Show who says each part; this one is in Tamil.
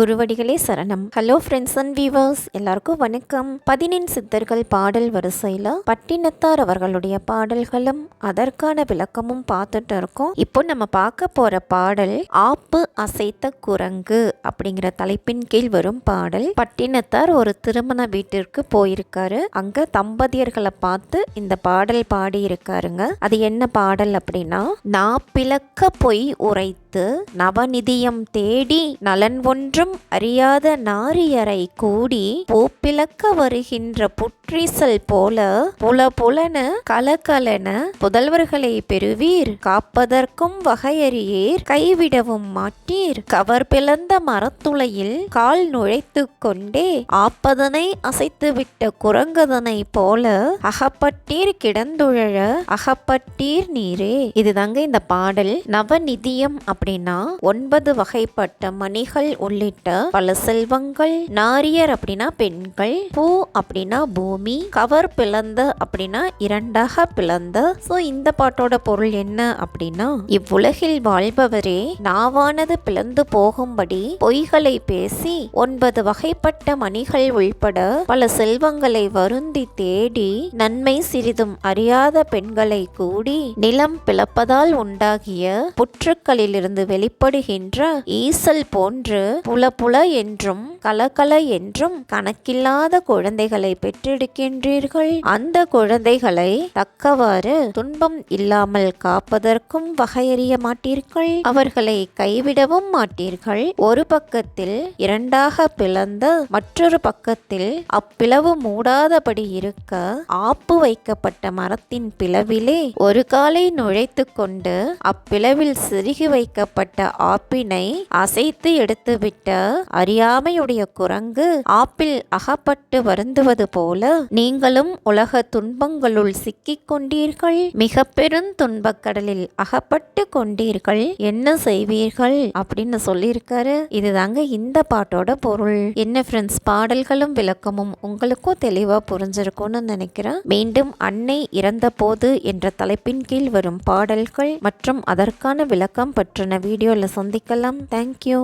Speaker 1: குருவடிகளே சரணம். ஹலோ ஃப்ரெண்ட்ஸ் அண்ட் வீவர்ஸ் எல்லாருக்கும் வணக்கம். பதினெண் சித்தர்கள் பாடல் வரிசையில் பட்டினத்தார் அவர்களுடைய பாடல்களும் அதற்கான விளக்கமும் பார்த்துட்டு இருக்கோம். இப்போ நம்ம பார்க்க போற பாடல் ஆப்பு அசைத்த குரங்கு அப்படிங்கிற தலைப்பின் கீழ் வரும் பாடல். பட்டினத்தார் ஒரு திருமண வீட்டிற்கு போயிருக்காரு. அங்க தம்பதியர்களை பார்த்து இந்த பாடல் பாடி இருக்காருங்க அது என்ன பாடல் அப்படின்னா நாப்பிளக்க பொய் உரைத்து நவநிதியம் தேடி நலன் ஒன்றும் அறியாத நாரியரை கூடி பூப்பிளக்க வருகின்ற புற்றீசல் போல புல புலன கலகலன புதல்வர்களை பெறுவீர். காப்பதற்கும் வகையறியீர். கைவிடவும் மாட்டீர். கவர் பிளந்த மரத்துளையில் கால் நுழைத்து கொண்டே ஆப்பதனை அசைத்துவிட்ட குரங்கதனை போல அகப்பட்டீர் கிடந்துழழ அகப்பட்டீர் நீரே. இதுதாங்க இந்த பாடல். நவநிதியம் அப்படின்னா ஒன்பது வகைப்பட்ட மணிகள் உள்ளிட்ட பல செல்வங்கள் நாரியர் அப்படின்னா பெண்கள் பூ அப்படின்னா பூமி கவர் பிளந்த அப்படின்னா இரண்டாக பிளந்த. சோ இந்த பாட்டோட பொருள் என்ன அப்படின்னா இவ்வுலகில் வாழ்பவரே நாவானது பிளந்து போகும்படி பொய்களை பேசி ஒன்பது வகைப்பட்ட மணிகள் உள்பட பல செல்வங்களை வருந்தி தேடி நன்மை சிறிதும் அறியாத பெண்களை கூடி நிலம் பிளப்பதால் உண்டாகிய புற்றுக்களிலிருந்து வெளிப்படுகின்ற ஈசல் போன்று புல புல என்றும் கலகல என்றும் கணக்கில்லாத குழந்தைகளை பெற்றெடுக்கின்றீர்கள். அந்த குழந்தைகளை தக்கவாறு துன்பம் இல்லாமல் காப்பதற்கும் வகையறிய மாட்டீர்கள். அவர்களை கைவிடவும் மாட்டீர்கள். ஒரு பக்கத்தில் இரண்டாக பிளந்த மற்றொரு பக்கத்தில் அப்பிளவு மூடாதபடி இருக்க ஆப்பு வைக்கப்பட்ட மரத்தின் பிளவிலே ஒரு காலை நுழைத்து கொண்டு அப்பிளவில் சிறுகி வைக்க வைக்கப்பட்ட ஆப்பினை அசைத்து எடுத்துவிட்ட அறியாமையுடைய குரங்கு ஆப்பில் அகப்பட்டு வருந்துவது போல நீங்களும் உலக துன்பங்களுள் சிக்கிக் கொண்டீர்கள். மிக பெரும் துன்பக்கடலில் அகப்பட்டு கொண்டீர்கள். என்ன செய்வீர்கள்? அப்படின்னு சொல்லியிருக்காரு. இதுதாங்க இந்த பாட்டோட பொருள். என்ன ஃப்ரெண்ட்ஸ் பாடல்களும் விளக்கமும் உங்களுக்கும் தெளிவா புரிஞ்சிருக்கும்னு நினைக்கிறேன். மீண்டும் அன்னை இறந்த போது என்ற தலைப்பின் கீழ் வரும் பாடல்கள் மற்றும் அதற்கான விளக்கம் பற்றின வீடியோவில் சந்திக்கலாம். தேங்க்யூ